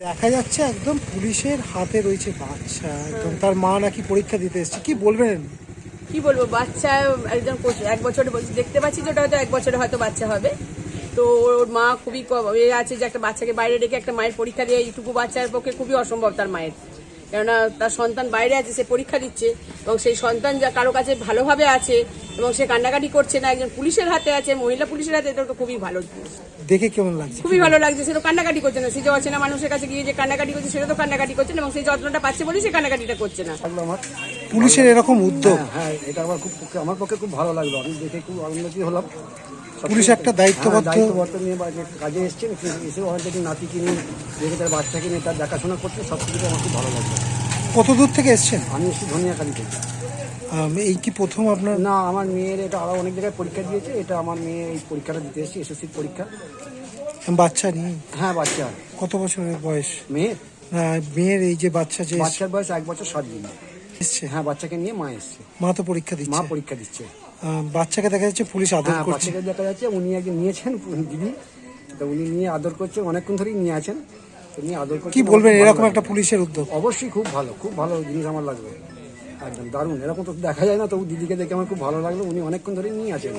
দেখা যাচ্ছে একদম পুলিশের হাতে রয়েছে বাচ্চা। একদম তার মা নাকি পরীক্ষা দিতে এসছে। কি বলবেন? কি বলব? বাচ্চা একজন এক বছরে দেখতে পাচ্ছি যে ওটা হয়তো এক বছরে হয়তো বাচ্চা হবে। তো ওর মা খুবই এ আছে যে একটা বাচ্চাকে বাইরে রেখে একটা মায়ের পরীক্ষা দিয়ে এইটুকু বাচ্চার পক্ষে খুবই অসম্ভব তার মায়ের। কেননা তার সন্তান বাইরে আছে সে পরীক্ষা দিচ্ছে এবং সেই সন্তান যা কারও কাছে ভালোভাবে আছে এবং সে কান্নাকাটি করছে না একজন পুলিশের হাতে আছে মহিলা পুলিশের হাতে এটা তো খুবই ভালো দেখে কেমন লাগছে? খুবই ভালো লাগছে সে তো কান্নাকাটি করছে না সে যে অচেনা মানুষের কাছে গিয়ে যে কান্নাকাটি করছে সেটা তো কান্নাকাটি করছে না এবং সেই যত্নটা পাচ্ছে বলেই সে কান্নাকাটিটা করছে না। পুলিশের এরকম উদ্যোগ? হ্যাঁ, হ্যাঁ এটা আমার খুব পক্ষে- আমার পক্ষে খুব ভালো লাগল। আমি দেখে খুব আনন্দিত হলাম। পুলিশ একটা দায়িত্ববদ্ধ- হ্যাঁ, দায়িত্ববদ্ধ নিয়ে বা যে কাজে এসছেন এসে অনেক দেখি নাতিকে নিয়ে দেখে তার বাচ্চাকে নিয়ে তার দেখাশোনা করছে সব কিছু আমার খুব ভালো লাগল। কত দূর থেকে এসছেন? আমি এসেছি ধনিয়াকালী থেকে। আম, এই কি প্রথম আপনার? না আমার মেয়ের এটা আরও অনেক জায়গায় পরীক্ষা দিয়েছে এটা আমার মেয়ে এই পরীক্ষাটা দিতে এসেছি এসএসসির পরীক্ষা। বাচ্চা নিয়ে? হ্যাঁ বাচ্চা। কত বছরের বয়স? মেয়ের? না মেয়ের এই যে বাচ্চা যে বাচ্চার বয়স এক বছর সাত দিন। এসছে? হ্যাঁ বাচ্চাকে নিয়ে মা এসছে। মা তো পরীক্ষা দিচ্ছে? মা দিচ্ছে পরীক্ষা দিচ্ছে। আম, বাচ্চাকে দেখা যাচ্ছে পুলিশ আদর হ্যাঁ করছে। বাচ্চাকে দেখা যাচ্ছে উনি একজন নিয়েছেন দিদি। তো উনি নিয়ে আদর করছে অনেকক্ষণ ধরেই নিয়ে আছেন। আদর কি বলবেন? এরকম একটা পুলিশের উদ্যোগ। অবশ্যই খুব ভালো খুব ভালো জিনিস আমার লাগবে। একদম দারুণ। এরকম তো দেখা যায় না তবু দিদিকে দেখে আমার খুব ভালো লাগল। উনি অনেকক্ষণ ধরেই নিয়ে আছেন